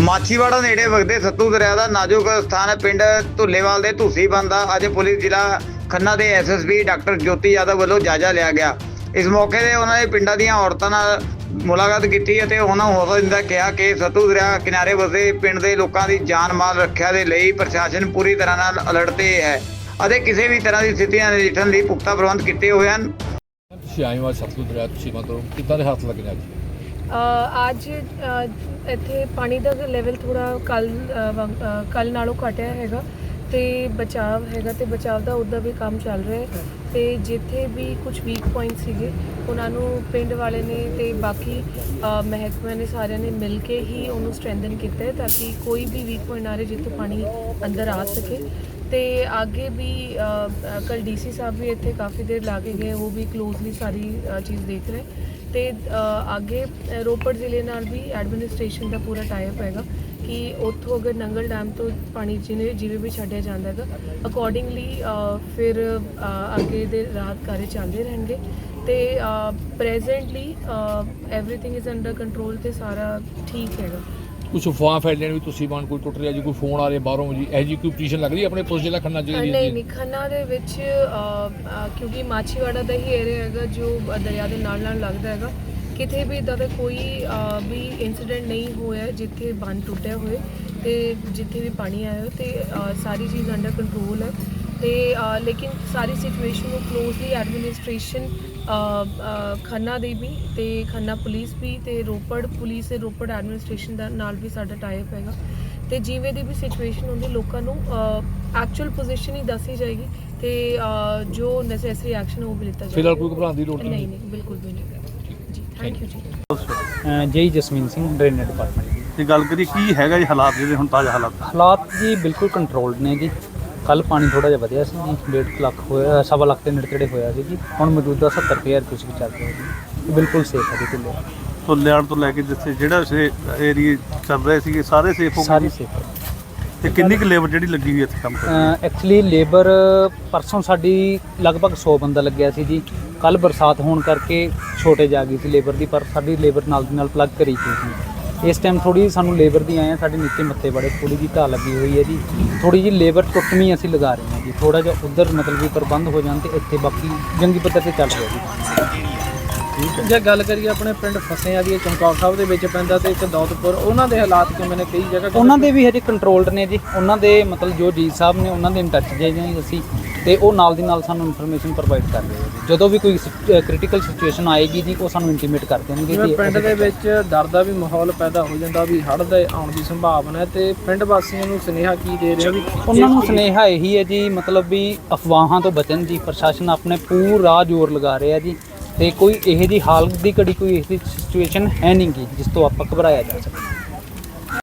ਮਾਛੀਵਾੜਾ ਨੇੜੇ ਵਗਦੇ ਸੱਤੂ ਦਰਿਆ ਦਾ ਨਾਜ਼ੁਕ ਸਥਾਨ ਪਿੰਡ ਧੁੱਲੇਵਾਲ ਦੇ ਧੂਸੀ ਬੰਦਾ ਅੱਜ ਪੁਲਿਸ ਜ਼ਿਲ੍ਹਾ ਖੰਨਾ ਦੇ ਐਸਐਸਪੀ ਡਾਕਟਰ ਜੋਤੀ ਯਾਦਵ ਵੱਲੋਂ ਜਾਇਜ਼ਾ ਲਿਆ ਗਿਆ। ਇਸ ਮੌਕੇ ਤੇ ਉਹਨਾਂ ਨੇ ਪਿੰਡਾਂ ਦੀਆਂ ਔਰਤਾਂ ਨਾਲ ਮੁਲਾਕਾਤ ਕੀਤੀ ਅਤੇ ਉਹਨਾਂ ਨੂੰ ਹੌਸਲਾ ਦਿੰਦਾ ਕਿਹਾ ਕਿ ਸੱਤੂ ਦਰਿਆ ਕਿਨਾਰੇ ਵਸੇ ਪਿੰਡ ਦੇ ਲੋਕਾਂ ਦੀ ਜਾਨ ਮਾਲ ਰੱਖਿਆ ਦੇ ਲਈ ਪ੍ਰਸ਼ਾਸਨ ਪੂਰੀ ਤਰ੍ਹਾਂ ਨਾਲ ਅਲਰਟ ਤੇ ਹੈ ਅਤੇ ਕਿਸੇ ਵੀ ਤਰ੍ਹਾਂ ਦੀ ਸਥਿਤੀਆਂ ਨਜਿੱਠਣ ਲਈ ਪੁਖਤਾ ਪ੍ਰਬੰਧ ਕੀਤੇ ਹੋਏ ਹਨ। ਤੁਸੀਂ ਆਏ ਹੋ ਅੱਜ ਦਰਿਆ ਤੁਸੀਂ ਮਤਲਬ ਕਿੱਦਾਂ ਦੇ ਹੱਥ ਲੱਗੇ ਨੇ ਅੱਜ ਇੱਥੇ ਪਾਣੀ ਦਾ ਲੈਵਲ ਥੋੜਾ ਕੱਲ ਕੱਲ ਨਾਲੋਂ ਘਟਿਆ ਹੈਗਾ ਤੇ ਬਚਾਵ ਹੈਗਾ ਤੇ ਬਚਾਵ ਦਾ ਉਹਦਾ ਵੀ ਕੰਮ ਚੱਲ ਰਿਹਾ ਹੈ। ਤੇ ਜਿੱਥੇ ਵੀ ਕੁਝ ਵੀਕ ਪੁਆਇੰਟ ਸੀਗੇ ਉਹਨਾਂ ਨੂੰ ਪਿੰਡ ਵਾਲੇ ਨੇ ਤੇ ਬਾਕੀ ਅ, ਮਹਿਕਮੇ ਨੇ ਸਾਰਿਆਂ ਨੇ ਮਿਲ ਕੇ ਹੀ ਉਹਨੂੰ ਸਟਰੈਂਥਨ ਕੀਤਾ ਹੈ ਤਾਂ ਕਿ ਕੋਈ ਵੀ ਵੀਕ ਪੁਆਇੰਟ ਨਾ ਰਹੇ ਜਿੱਥੇ ਪਾਣੀ ਅੰਦਰ ਆ ਸਕੇ। ਤੇ ਅੱਗੇ ਵੀ ਕੱਲ ਡੀਸੀ ਸਾਹਿਬ ਵੀ ਇੱਥੇ ਕਾਫੀ ਦੇਰ ਲਾ ਕੇ ਗਏ, ਉਹ ਵੀ ਕਲੋਜ਼ਲੀ ਸਾਰੀ ਚੀਜ਼ ਦੇਖ ਰਹੇ। ਤੇ ਅੱਗੇ ਰੋਪੜ ਜ਼ਿਲ੍ਹੇ ਨਾਲ ਵੀ ਐਡਮਿਨਿਸਟ੍ਰੇਸ਼ਨ ਦਾ ਪੂਰਾ ਟਾਈਪ ਹੈਗਾ ਕਿ ਉੱਥੋਂ ਅਗਰ ਨੰਗਲ ਡੈਮ ਤੋਂ ਪਾਣੀ ਜਿਵੇਂ ਜਿਵੇਂ ਵੀ ਛੱਡਿਆ ਜਾਂਦਾ ਹੈਗਾ ਅਕੋਰਡਿੰਗਲੀ ਫਿਰ ਅੱਗੇ ਦੇ ਰਾਹਤ ਕਾਰਜ ਚੱਲਦੇ ਰਹਿਣਗੇ। ਤੇ presently everything is under control ਤੇ ਸਾਰਾ ਠੀਕ ਹੈਗਾ। ਕੁਝ ਅਫਵਾਹ ਫੈਲੀਆਂ ਵੀ ਤੁਸੀਂ ਬਾਣ ਕੋਈ ਟੁੱਟ ਰਿਹਾ ਜੀ ਕੋਈ ਫੋਨ ਆ ਰਿਹਾ ਬਾਹਰੋਂ ਜੀ ਇਹ ਜੀ ਕੋਈ ਪੋਜੀਸ਼ਨ ਲੱਗ ਰਹੀ ਆਪਣੇ ਪੁਲਿਸ ਜ਼ਿਲ੍ਹਾ ਖੰਨਾ ਜ਼ਿਲ੍ਹੇ ਨਹੀਂ ਨਹੀਂ ਖੰਨਾ ਦੇ ਵਿੱਚ ਕਿਉਂਕਿ ਮਾਛੀਵਾੜਾ ਦਾ ਹੀ ਏਰੀਆ ਹੈਗਾ ਜੋ ਦਰਿਆ ਦੇ ਨਾਲ ਨਾਲ ਲੱਗਦਾ ਹੈਗਾ। ਕਿਤੇ ਵੀ ਇਦਾਂ ਦਾ ਕੋਈ ਵੀ ਇਨਸੀਡੈਂਟ ਨਹੀਂ ਹੋਇਆ ਜਿੱਥੇ ਬੰਨ ਟੁੱਟਿਆ ਹੋਏ ਤੇ ਜਿੱਥੇ ਵੀ ਪਾਣੀ ਆਇਆ ਤੇ ਸਾਰੀ ਚੀਜ਼ ਅੰਡਰ ਕੰਟਰੋਲ ਹੈ। ਤੇ ਲੇਕਿਨ ਸਾਰੀ ਸਿਚੁਏਸ਼ਨ ਨੂੰ ਕਲੋਜ਼ਲੀ ਐਡਮਿਨਿਸਟ੍ਰੇਸ਼ਨ ਖੰਨਾ ਦੀ ਵੀ ਤੇ ਖੰਨਾ ਪੁਲਿਸ ਵੀ ਤੇ ਰੋਪੜ ਪੁਲਿਸ ਤੇ ਰੋਪੜ ਐਡਮਿਨਿਸਟ੍ਰੇਸ਼ਨ ਦਾ ਨਾਲ ਵੀ ਸਾਡਾ ਟਾਈਪ ਹੈਗਾ। ਤੇ ਜਿਵੇਂ ਦੀ ਵੀ ਸਿਚੁਏਸ਼ਨ ਹੁੰਦੀ ਲੋਕਾਂ ਨੂੰ ਐਕਚੁਅਲ ਪੋਜੀਸ਼ਨ ਹੀ ਦੱਸੀ ਜਾਏਗੀ ਤੇ ਜੋ ਨੈਸੈਸਰੀ ਐਕਸ਼ਨ ਉਹ ਵੀ ਲਿੱਤਾ ਜਾਏਗਾ। ਫਿਲਹਾਲ ਕੋਈ ਘਬਰਾਉਣ ਦੀ ਲੋੜ ਨਹੀਂ। ਨਹੀਂ ਨਹੀਂ ਬਿਲਕੁਲ ਵੀ ਨਹੀਂ। ਜੀ ਥੈਂਕ ਯੂ ਜੀ। ਜੈ ਜਸਮੀਨ ਸਿੰਘ ਡਰੇਨੇਜ ਡਿਪਾਰਟਮੈਂਟ। ਜੀ ਤੇ ਗੱਲ ਕਰੀ ਕੀ ਹੈਗਾ ਜੀ ਹਾਲਾਤ ਜਿਹੜੇ ਹੁਣ ਤਾਜ਼ਾ ਹਾਲਾਤ? ਹਾਲਾਤ ਜੀ ਬਿਲਕੁਲ ਕੰਟਰੋਲਡ ਨੇ ਜੀ। ਕੱਲ ਪਾਣੀ ਥੋੜਾ ਜਿਹਾ ਵਧਿਆ ਸੀ ਜੀ 1.5 ਲੱਖ ਹੋਇਆ ਸਵਾ ਲੱਖ ਦੇ ਨੇੜੇ ਤੇੜੇ ਹੋਇਆ ਸੀ ਜੀ। ਹੁਣ ਮੌਜੂਦਾ 70 ਰੁਪਏ ਕੁਝ ਵੀ ਚੱਲ ਰਿਹਾ ਜੀ। ਬਿਲਕੁਲ ਸੇਫ ਹੈ ਜੀ ਢਿੱਲੋਂ ਤੋਂ ਲਿਆਣ ਤੋਂ ਲੈ ਕੇ ਜਿੱਥੇ ਜਿਹੜਾ ਸੇ ਏਰੀਏ ਚੱਲ ਰਹੇ ਸੀਗੇ ਸਾਰੇ ਸੇਫ ਹੋ ਸਾਰੀ ਗਏ ਸੇਫ ਹੈ। ਤੇ ਕਿੰਨੀ ਕੁ ਲੇਬਰ ਜਿਹੜੀ ਲੱਗੀ ਹੋਈ ਇੱਥੇ ਕੰਮ ਕਰ ਐਕਚੁਅਲੀ ਲੇਬਰ ਪਰਸੋਂ ਸਾਡੀ ਲਗਭਗ 100 ਬੰਦਾ ਲੱਗਿਆ ਸੀ ਜੀ। ਕੱਲ ਬਰਸਾਤ ਹੋਣ ਕਰਕੇ ਛੋਟੇ ਜਾ ਗਈ ਸੀ ਲੇਬਰ ਦੀ ਪਰ ਸਾਡੀ ਲੇਬਰ ਨਾਲ ਦੀ ਨਾਲ ਪਲੱਗ ਕਰੀ ਗਈ ਸੀ। ਇਸ ਟਾਈਮ ਥੋੜੀ ਸਾਨੂੰ ਲੇਬਰ ਦੀ ਆਏ ਆ ਸਾਡੇ ਨੀਚੇ ਮੱਥੇ ਬੜੇ ਥੋੜੀ ਜਿਹੀ ਢਾਹ ਲੱਗੀ ਹੋਈ ਹੈ ਜੀ। ਥੋੜੀ ਜਿਹੀ ਲੇਬਰ ਟੁੱਟਵੀਂ ਅਸੀਂ ਲਗਾ ਰਹੇ ਹਾਂ ਜੀ। ਥੋੜਾ ਜਿਹਾ ਉਧਰ ਮਤਲਬ ਵੀ ਪ੍ਰਬੰਧ ਹੋ ਜਾਣ ਤੇ ਇੱਥੇ ਬਾਕੀ ਜੰਗੀ ਪੱਧਰ ਤੇ ਚੱਲ ਰਿਹਾ ਜੀ। ਜੇ ਗੱਲ ਕਰੀਏ ਆਪਣੇ ਪਿੰਡ ਫਸਿਆਂ ਦੀ ਚਮਕੌਰ ਸਾਹਿਬ ਦੇ ਵਿੱਚ ਪੈਂਦਾ ਤੇ ਇੱਕ ਦੌਦਪੁਰ ਉਹਨਾਂ ਦੇ ਹਾਲਾਤ ਕਿਵੇਂ ਨੇ? ਕਈ ਜਗ੍ਹਾ ਉਹਨਾਂ ਦੇ ਵੀ ਹਜੇ ਕੰਟਰੋਲਡ ਨੇ ਜੀ। ਉਹਨਾਂ ਦੇ ਮਤਲਬ ਜੋ ਜੀ ਸਾਹਿਬ ਨੇ ਉਹਨਾਂ ਦੇ ਇਨ ਟੱਚ ਜੇ ਜੀ ਅਸੀਂ। ਤੇ ਉਹ ਨਾਲ ਦੀ ਨਾਲ ਸਾਨੂੰ ਇਨਫੋਰਮੇਸ਼ਨ ਪ੍ਰੋਵਾਈਡ ਕਰ ਰਹੇ ਆ ਜੀ। ਜਦੋਂ ਵੀ ਕੋਈ ਕ੍ਰਿਟੀਕਲ ਸਿਚੁਏਸ਼ਨ ਆਏਗੀ ਜੀ ਉਹ ਸਾਨੂੰ ਇੰਟੀਮੇਟ ਕਰ ਦੇਣਗੇ ਜੀ ਪਿੰਡ ਦੇ ਵਿੱਚ ਡਰ ਦਾ ਵੀ ਮਾਹੌਲ ਪੈਦਾ ਹੋ ਜਾਂਦਾ ਵੀ ਹੜ੍ਹ ਦੇ ਆਉਣ ਦੀ ਸੰਭਾਵਨਾ ਹੈ ਤੇ ਪਿੰਡ ਵਾਸੀਆਂ ਨੂੰ ਸੁਨੇਹਾ ਕੀ ਦੇ ਰਿਹਾ ਵੀ ਉਹਨਾਂ ਨੂੰ ਸੁਨੇਹਾ ਇਹੀ ਹੈ ਜੀ ਮਤਲਬ ਵੀ ਅਫਵਾਹਾਂ ਤੋਂ ਬਚਣ ਜੀ ਪ੍ਰਸ਼ਾਸਨ ਆਪਣੇ ਪੂਰਾ ਜ਼ੋਰ ਲਗਾ ਰਿਹਾ ਜੀ ਤੇ ਕੋਈ ਇਹੋ ਜੀ ਹਾਲਤ ਦੀ ਘੜੀ ਕੋਈ ਇਹੋ ਜਿਹੀ ਸਿਚੁਏਸ਼ਨ ਹੈ ਨਹੀਂ ਗੀ ਜਿਸ ਤੋਂ ਆਪਾਂ ਘਬਰਾਇਆ ਜਾ ਸਕੇ